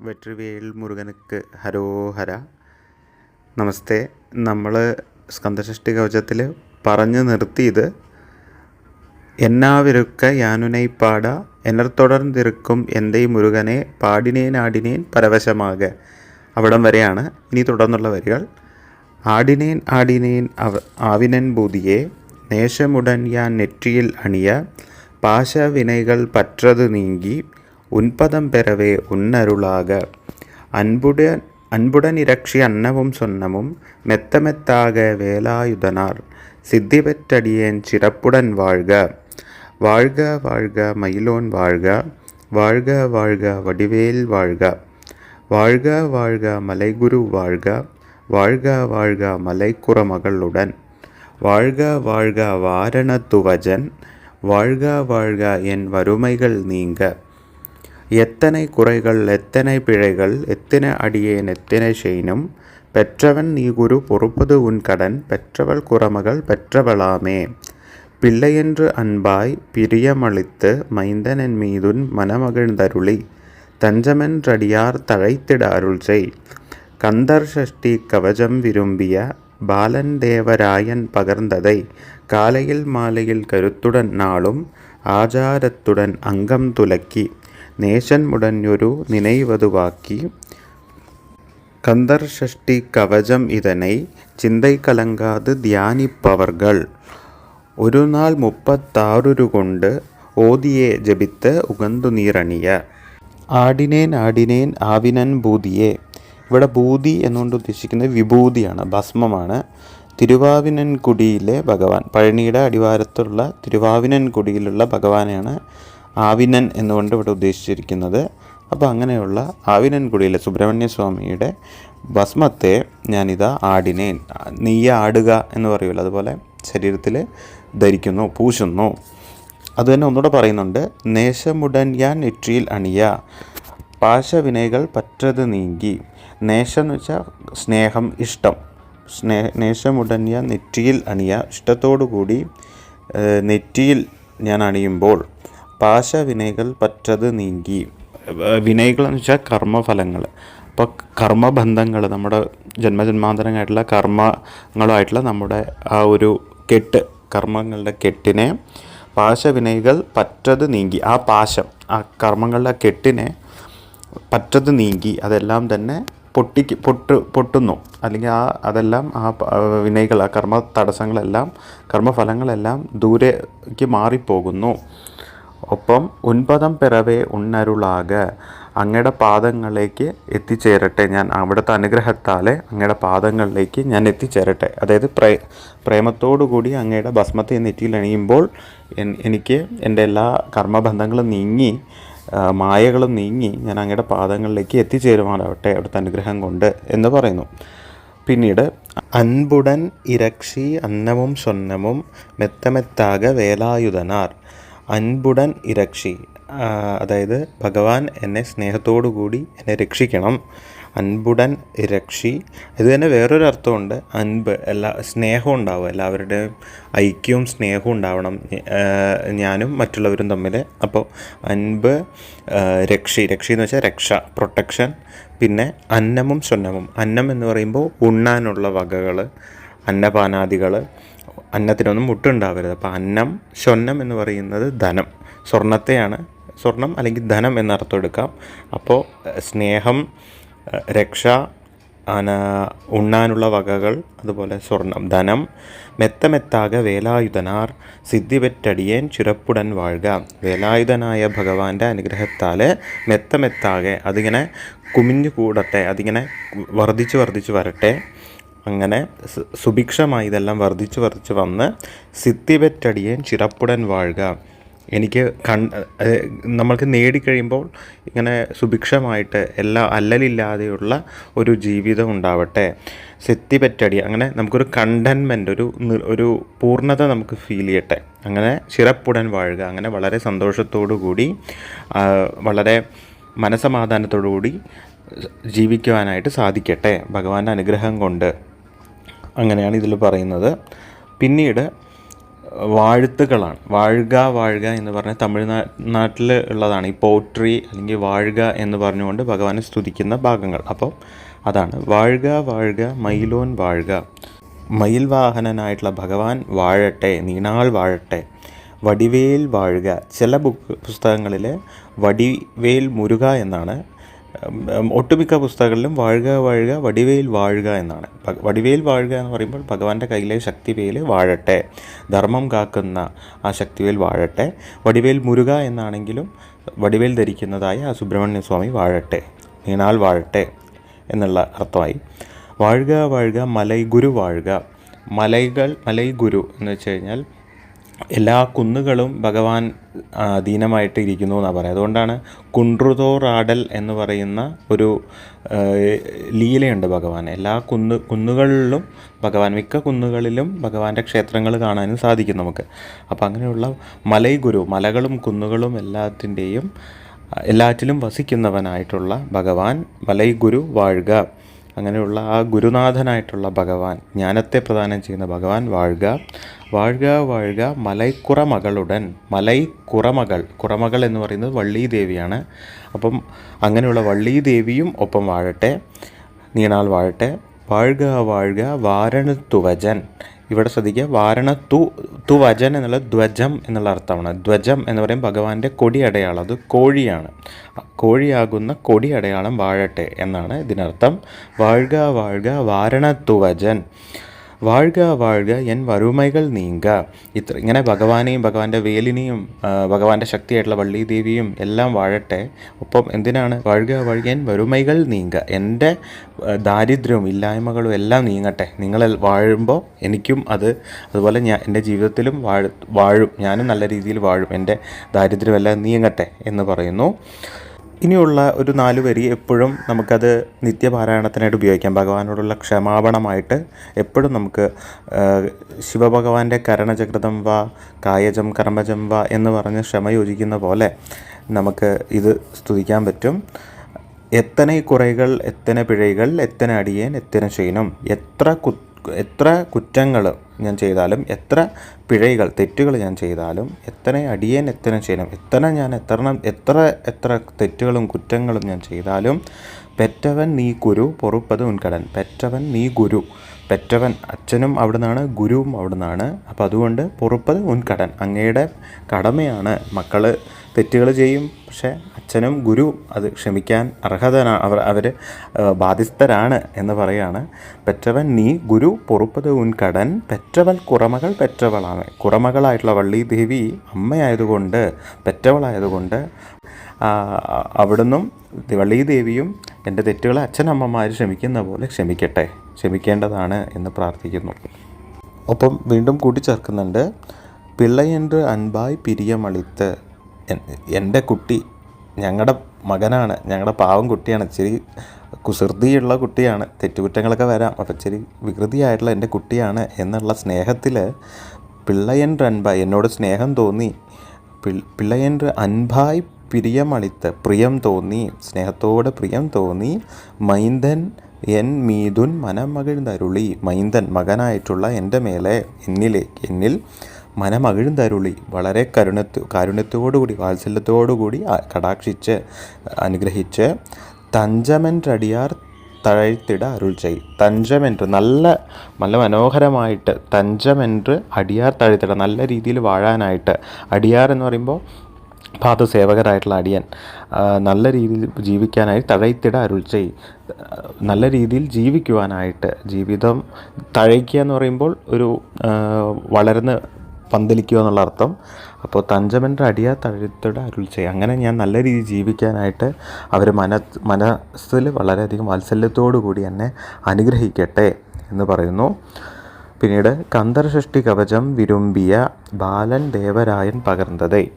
വെട്രിവേൽ മുരുകനക്ക് ഹരോഹര നമസ്തേ. നമ്മൾ സ്കന്ദഷഷ്ടി കവചത്തിൽ പറഞ്ഞു നിർത്തിയത് എന്നാവിരുക്ക യാനുനൈ പാട എനർ തുടർന്നിരിക്കും എന്തേ മുരുകനെ പാടിനേൻ ആടിനേൻ പരവശമാക. അവിടം വരെയാണ് ഇനി തുടർന്നുള്ള വരികൾ. ആടിനേൻ ആടിനേൻ അവ ആവിനൻ ബൂതിയെ നേശമുടൻ യാൻ നെറ്റിയിൽ അണിയ പാശവിനൈകൾ പറ്റത് നീങ്ങി உன்பதம் பெறவே உன்னருளாக. அன்புடன் அன்புடன் இரட்சி அன்னமும் சொன்னமும் மெத்த மெத்தாக வேலாயுதனார். சித்தி பெற்றடியேன் சிறப்புடன் வாழ்க. வாழ்க வாழ்க மயிலோன் வாழ்க. வாழ்க வாழ்க வடிவேல் வாழ்க. வாழ்க வாழ்க மலைகுரு வாழ்க. வாழ்க வாழ்க மலைக்குறமகளுடன். வாழ்க வாழ்க வாரணத்துவஜன். வாழ்க வாழ்க என் வறுமைகள் நீங்க. எத்தனை குறைகள் எத்தனை பிழைகள் எத்தனை அடியேன் எத்தனை செய்யினும் பெற்றவன் நீ குரு பொறுப்பது உன் கடன் பெற்றவள் குறமகள் பெற்றவளாமே. பிள்ளையென்று அன்பாய் பிரியமளித்து மைந்தனன் மீதுன் மனமகிழ்ந்தருளி தஞ்சமென்றடியார் தழைத்திட அருள் செய் கந்தர் சஷ்டி கவஜம் விரும்பிய பாலன் தேவராயன் பகர்ந்ததை காலையில் மாலையில் கருத்துடன் நாளும் ஆச்சாரத்துடன் அங்கம் துலக்கி நேசன் உடனொரு நினைவதுவாக்கி கந்தர் சஷ்டி கவசம் இதனை சிந்தை கலங்காது தியானிப்பவர்கள் ഒരു നാൾ മുപ്പത്താറുരു കൊണ്ട് ഓതിയെ ജപിത്ത് ഉഗന്തു നീറണിയ ആടിനേൻ ആടിനേൻ ആവിനൻ ഭൂതിയെ ഇവിടെ ഭൂതി എന്നുകൊണ്ട് ഉദ്ദേശിക്കുന്നത് വിഭൂതിയാണ് ഭസ്മമാണ് തിരുവാവിനൻകുടിയിലെ ഭഗവാൻ പഴനിയുടെ അടിവാരത്തുള്ള തിരുവാവിനൻകുടിയിലുള്ള ഭഗവാനെയാണ് ആവിനൻ എന്നുകൊണ്ട് ഇവിടെ ഉദ്ദേശിച്ചിരിക്കുന്നത്. അപ്പോൾ അങ്ങനെയുള്ള ആവിനൻകുടിയിലെ സുബ്രഹ്മണ്യ സ്വാമിയുടെ ഭസ്മത്തെ ഞാനിതാ ആടിനെ നെയ്യ ആടുക എന്ന് പറയുമല്ലോ അതുപോലെ ശരീരത്തിൽ ധരിക്കുന്നു പൂശുന്നു. അതുതന്നെ ഒന്നുകൂടെ പറയുന്നുണ്ട് നേശമുടൻ ഞാൻ നെറ്റിയിൽ അണിയ പാശവിനയകൾ പറ്റത് നീങ്ങി നേശം എന്ന് വെച്ചാൽ സ്നേഹം ഇഷ്ടം. സ്നേ നേശമുടൻ ഞാൻ നെറ്റിയിൽ അണിയ ഇഷ്ടത്തോടു കൂടി നെറ്റിയിൽ ഞാൻ അണിയുമ്പോൾ പാശവിനയകൾ പറ്റത് നീങ്ങി വിനയകൾ എന്ന് വെച്ചാൽ കർമ്മഫലങ്ങൾ. അപ്പോൾ കർമ്മബന്ധങ്ങൾ നമ്മുടെ ജന്മജന്മാന്തരങ്ങളായിട്ടുള്ള കർമ്മങ്ങളുമായിട്ടുള്ള നമ്മുടെ ആ ഒരു കെട്ട് കർമ്മങ്ങളുടെ കെട്ടിനെ പാശവിനയകൾ പറ്റത് നീങ്ങി ആ പാശം ആ കർമ്മങ്ങളുടെ കെട്ടിനെ പറ്റത് നീങ്ങി അതെല്ലാം തന്നെ പൊട്ടിക്ക് പൊട്ട് പൊട്ടുന്നു. അല്ലെങ്കിൽ ആ അതെല്ലാം ആ വിനയകൾ ആ കർമ്മ തടസ്സങ്ങളെല്ലാം കർമ്മഫലങ്ങളെല്ലാം ദൂരേക്ക് മാറിപ്പോകുന്നു. ഒപ്പം ഉൻപദം പിറവേ ഉണ്ണരുളാക. അങ്ങയുടെ പാദങ്ങളിലേക്ക് എത്തിച്ചേരട്ടെ. ഞാൻ അവിടുത്തെ അനുഗ്രഹത്താലെ അങ്ങയുടെ പാദങ്ങളിലേക്ക് ഞാൻ എത്തിച്ചേരട്ടെ. അതായത് പ്രേ പ്രേമത്തോടു കൂടി അങ്ങയുടെ ഭസ്മത്തെ നെറ്റിയിൽ അണിയുമ്പോൾ എനിക്ക് എന്റെ എല്ലാ കർമ്മബന്ധങ്ങളും നീങ്ങി മായകളും നീങ്ങി ഞാൻ അങ്ങയുടെ പാദങ്ങളിലേക്ക് എത്തിച്ചേരുവാനാവട്ടെ അവിടുത്തെ അനുഗ്രഹം കൊണ്ട് എന്ന് പറയുന്നു. പിന്നീട് അൻപുടൻ ഇരക്ഷി അന്നവും സ്വന്നവും മെത്തമെത്താക വേലായുധനാർ. അൻപുടൻ ഇരക്ഷി. അതായത് ഭഗവാൻ എന്നെ സ്നേഹത്തോടു കൂടി എന്നെ രക്ഷിക്കണം. അൻപുടൻ രക്ഷി ഇത് തന്നെ വേറൊരു അർത്ഥമുണ്ട്. അൻപ് എല്ലാ സ്നേഹവും ഉണ്ടാവും എല്ലാവരുടെയും ഐക്യവും സ്നേഹവും ഉണ്ടാവണം. ഞാനും മറ്റുള്ളവരും തമ്മിൽ. അപ്പോൾ അൻപ് രക്ഷി. രക്ഷി എന്ന് വെച്ചാൽ രക്ഷ പ്രൊട്ടക്ഷൻ. പിന്നെ അന്നമും സ്വന്നമും. അന്നം എന്ന് പറയുമ്പോൾ ഉണ്ണാനുള്ള വകകൾ അന്നപാനാദികൾ. അന്നത്തിനൊന്നും മുട്ടുണ്ടാവരുത്. അപ്പോൾ അന്നം ഷൊന്നം എന്ന് പറയുന്നത് ധനം. സ്വർണത്തെയാണ് സ്വർണം അല്ലെങ്കിൽ ധനം എന്നർത്ഥം എടുക്കാം. അപ്പോൾ സ്നേഹം രക്ഷ ഉണ്ണാനുള്ള വകകൾ അതുപോലെ സ്വർണം ധനം മെത്ത മെത്താക വേലായുധനാർ സിദ്ധിപെറ്റടിയേൻ ചുരപ്പുടൻ വാഴുക. വേലായുധനായ ഭഗവാന്റെ അനുഗ്രഹത്താൽ മെത്ത മെത്താകെ അതിങ്ങനെ കുമിഞ്ഞു കൂടട്ടെ അതിങ്ങനെ വർദ്ധിച്ച് വർദ്ധിച്ച് വരട്ടെ. അങ്ങനെ സുഭിക്ഷമായി ഇതെല്ലാം വർദ്ധിച്ച് വർദ്ധിച്ച് വന്ന് സിദ്ധിപെറ്റടിയേൻ ചിറപ്പുടൻ വാഴുക. എനിക്ക് കൺ നമ്മൾക്ക് നേടിക്കഴിയുമ്പോൾ ഇങ്ങനെ സുഭിക്ഷമായിട്ട് എല്ലാ അല്ലലില്ലാതെയുള്ള ഒരു ജീവിതം ഉണ്ടാവട്ടെ. സെത്തിപ്പറ്റടി അങ്ങനെ നമുക്കൊരു കണ്ടൻമെന്റ് ഒരു ഒരു പൂർണത നമുക്ക് ഫീൽ ചെയ്യട്ടെ. അങ്ങനെ ചിറപ്പുടൻ വാഴുക. അങ്ങനെ വളരെ സന്തോഷത്തോടു കൂടി വളരെ മനസമാധാനത്തോടു കൂടി ജീവിക്കുവാനായിട്ട് സാധിക്കട്ടെ. ഭഗവാന്റെ അനുഗ്രഹം കൊണ്ട്. അങ്ങനെയാണ് ഇതിൽ പറയുന്നത്. പിന്നീട് വാഴ്ത്തുകളാണ്. വാഴുക വാഴുക എന്ന് പറഞ്ഞ തമിഴ്നാട്ടിൽ ഉള്ളതാണ്. ഈ പോട്രി അല്ലെങ്കിൽ വാഴുക എന്ന് പറഞ്ഞുകൊണ്ട് ഭഗവാനെ സ്തുതിക്കുന്ന ഭാഗങ്ങൾ. അപ്പോൾ അതാണ് വാഴുക വാഴുക മയിലോൻ വാഴുക. മയിൽ വാഹനനായിട്ടുള്ള ഭഗവാൻ വാഴട്ടെ നീണാൾ വാഴട്ടെ. വടിവേൽ വാഴുക. ചില ബുക്ക് പുസ്തകങ്ങളിൽ വടിവേൽ മുരുക എന്നാണ് ഒട്ടുമിക്ക പുസ്തകങ്ങളിലും വാഴുക വാഴുക വടിവേൽ വാഴുക എന്നാണ്. വടിവേൽ വാഴുക എന്ന് പറയുമ്പോൾ ഭഗവാന്റെ കയ്യിലെ ശക്തിവേൽ വാഴട്ടെ ധർമ്മം കാക്കുന്ന ആ ശക്തിവേൽ വാഴട്ടെ വടിവേൽ മുരുക എന്നാണെങ്കിലും വടിവേൽ ധരിക്കുന്നതായ ആ സുബ്രഹ്മണ്യ സ്വാമി വാഴട്ടെ നീണാൾ വാഴട്ടെ എന്നുള്ള അർത്ഥമായി. വാഴുക വാഴുക മലൈ ഗുരു വാഴുക. മലൈകൾ മലൈ ഗുരു എന്ന് വെച്ച് കഴിഞ്ഞാൽ എല്ലാ കുന്നുകളും ഭഗവാൻ അധീനമായിട്ട് ഇരിക്കുന്നു എന്നാണ് പറയുന്നത് അതുകൊണ്ടാണ് കുണ്ട്രുതോറാടൽ എന്ന് പറയുന്ന ഒരു ലീലയുണ്ട് ഭഗവാൻ എല്ലാ കുന്ന് കുന്നുകളിലും ഭഗവാൻ മിക്ക കുന്നുകളിലും ഭഗവാന്റെ ക്ഷേത്രങ്ങൾ കാണാനും സാധിക്കും നമുക്ക്. അപ്പോൾ അങ്ങനെയുള്ള മലൈഗുരു മലകളും കുന്നുകളും എല്ലാത്തിന്റെയും എല്ലാറ്റിലും വസിക്കുന്നവനായിട്ടുള്ള ഭഗവാൻ മലൈഗുരു വാഴുക. അങ്ങനെയുള്ള ആ ഗുരുനാഥനായിട്ടുള്ള ഭഗവാൻ ജ്ഞാനത്തെ പ്രദാനം ചെയ്യുന്ന ഭഗവാൻ വാഴുക. വാഴുക വാഴുക മലൈക്കുറമകളുടൻ മലൈക്കുറമകൾ കുറമകൾ എന്ന് പറയുന്നത് വള്ളി ദേവിയാണ് അപ്പം അങ്ങനെയുള്ള വള്ളി ദേവിയും ഒപ്പം വാഴട്ടെ നീണാൾ വാഴട്ടെ. വാഴുക വാഴുക വാരണത്തുവജൻ ഇവിടെ ശ്രദ്ധിക്കുക. വാരണ തു തുവജൻ എന്നുള്ള ധ്വജം എന്നുള്ള അർത്ഥമാണ്. ധ്വജം എന്ന് പറയും ഭഗവാന്റെ കൊടി അടയാളം അത് കോഴിയാണ്. കോഴിയാകുന്ന കൊടി അടയാളം വാഴട്ടെ എന്നാണ് ഇതിനർത്ഥം. വാഴുക വാഴുക വാരണത്തുവജൻ വാഴുക വാഴുക എൻ വറുമൈകൾ നീങ്ക. ഇത്ര ഇങ്ങനെ ഭഗവാനെയും ഭഗവാന്റെ വേലിനെയും ഭഗവാന്റെ ശക്തിയായിട്ടുള്ള വള്ളി ദേവിയും എല്ലാം വാഴട്ടെ. ഒപ്പം എന്തിനാണ്? വാഴുക വാഴുക എൻ വറുമൈകൾ നീങ്ക. എന്റെ ദാരിദ്ര്യവും ഇല്ലായ്മകളും എല്ലാം നീങ്ങട്ടെ. നിങ്ങൾ വാഴുമ്പോൾ എനിക്കും അത് അതുപോലെ ഞാൻ എന്റെ ജീവിതത്തിലും വാഴ വാഴും. ഞാനും നല്ല രീതിയിൽ വാഴും. എന്റെ ദാരിദ്ര്യമെല്ലാം നീങ്ങട്ടെ എന്ന് പറയുന്നു. ഇനിയുള്ള ഒരു നാല് വരി എപ്പോഴും നമുക്കത് നിത്യപാരായണത്തിനായിട്ട് ഉപയോഗിക്കാം. ഭഗവാനോടുള്ള ക്ഷമാപണമായിട്ട് എപ്പോഴും നമുക്ക് ശിവഭഗവാന്റെ കരണചക്രതം വ കായജം കർമ്മജം വ എന്ന് പറഞ്ഞ് ക്ഷമ യോജിക്കുന്ന പോലെ നമുക്ക് ഇത് സ്തുതിക്കാൻ പറ്റും. എത്തനെ കുറൈകൾ എത്തനെ പിഴകൾ എത്തനെ അടിയേൻ എത്തനെ ചെയ്യണം എത്ര കുത്ത എത്ര കുറ്റങ്ങൾ ഞാൻ ചെയ്താലും എത്ര പിഴകൾ തെറ്റുകൾ ഞാൻ ചെയ്താലും എത്ര അടിയൻ എത്ര ചെയ്യണം എത്ര ഞാൻ എത്ര എത്ര എത്ര തെറ്റുകളും കുറ്റങ്ങളും ഞാൻ ചെയ്താലും പെറ്റവൻ നീ കുരു പൊറുപ്പത് ഉൻകടൻ പെറ്റവൻ നീ ഗുരു. പെറ്റവൻ അച്ഛനും അവിടുന്നാണ് ഗുരുവും അവിടുന്നാണ്. അപ്പോൾ അതുകൊണ്ട് പൊറുപ്പത് ഉൻകടൻ അങ്ങയുടെ കടമയാണ് മക്കൾ തെറ്റുകൾ ചെയ്യും. പക്ഷേ അച്ഛനും ഗുരു അത് ക്ഷമിക്കാൻ അർഹതനാണ് അവർ അവർ ബാധ്യസ്ഥരാണ് എന്ന് പറയാണ്. പെറ്റവൻ നീ ഗുരു പൊറുപ്പത് ഉൻകടൻ പെറ്റവൾ കുറമകൾ പെറ്റവളാണ്. കുറമകളായിട്ടുള്ള വള്ളി ദേവി അമ്മയായതുകൊണ്ട് പെറ്റവളായതുകൊണ്ട് അവിടുന്നും വള്ളി ദേവിയും എന്റെ തെറ്റുകളെ അച്ഛനമ്മമാർ ക്ഷമിക്കുന്ന പോലെ ക്ഷമിക്കട്ടെ. ക്ഷമിക്കേണ്ടതാണ് എന്ന് പ്രാർത്ഥിക്കുന്നു. ഒപ്പം വീണ്ടും കൂട്ടിച്ചേർക്കുന്നുണ്ട്. പിള്ളയന്റെ അൻപായി പിരിയമളിത്ത് എന്റെ കുട്ടി ഞങ്ങളുടെ മകനാണ് ഞങ്ങളുടെ പാവം കുട്ടിയാണ് ഇച്ചിരി കുസൃതിയുള്ള കുട്ടിയാണ് തെറ്റുകുറ്റങ്ങളൊക്കെ വരാം അപ്പം ഇച്ചിരി വികൃതിയായിട്ടുള്ള എന്റെ കുട്ടിയാണ് എന്നുള്ള സ്നേഹത്തിൽ പിള്ളയൻ അൻപായി എന്നോട് സ്നേഹം തോന്നി പിള്ളയൻ അൻഭായ് പ്രിയമളിത്ത് പ്രിയം തോന്നി സ്നേഹത്തോടെ പ്രിയം തോന്നി മൈന്ദൻ എൻ മീതുൻ മനമകിഴ്ന്നരുളി മൈന്ദൻ മകനായിട്ടുള്ള എന്റെ മേലെ എന്നിലേക്ക് എന്നിൽ മനമകിഴും മനമകിഴുന്തരുളി വളരെ കരുണത്ത് കാരുണ്യത്തോടുകൂടി വാത്സല്യത്തോടുകൂടി കടാക്ഷിച്ച് അനുഗ്രഹിച്ച് തഞ്ചമൻ റടിയാർ തഴഴ്ത്തിട അരുൾ ചെയ്. തഞ്ചമെന്റ് നല്ല നല്ല മനോഹരമായിട്ട് തഞ്ചമെന്റ് അടിയാർ തഴുത്തിട നല്ല രീതിയിൽ വാഴാനായിട്ട്. അടിയാർ എന്ന് പറയുമ്പോൾ പാദസേവകരായിട്ടുള്ള അടിയൻ. നല്ല രീതിയിൽ ജീവിക്കാനായി തഴയ്ത്തിട അരുൾ ചെയ്. നല്ല രീതിയിൽ ജീവിക്കുവാനായിട്ട് ജീവിതം തഴയ്ക്കുക എന്ന് പറയുമ്പോൾ ഒരു വളർന്ന് പന്തലിക്കുക എന്നുള്ള അർത്ഥം. അപ്പോൾ തഞ്ചമന്റെ അടിയാ തഴുത്തിട അരുൾ ചെയ്യുക അങ്ങനെ ഞാൻ നല്ല രീതിയിൽ ജീവിക്കാനായിട്ട് അവർ മന മനസ്സിൽ വളരെയധികം വാത്സല്യത്തോടു കൂടി എന്നെ അനുഗ്രഹിക്കട്ടെ എന്ന് പറയുന്നു. പിന്നീട് കന്ദർഷഷ്ടി കവചം വിരുമ്പിയ ബാലൻ ദേവരായൻ പകർന്നതേ.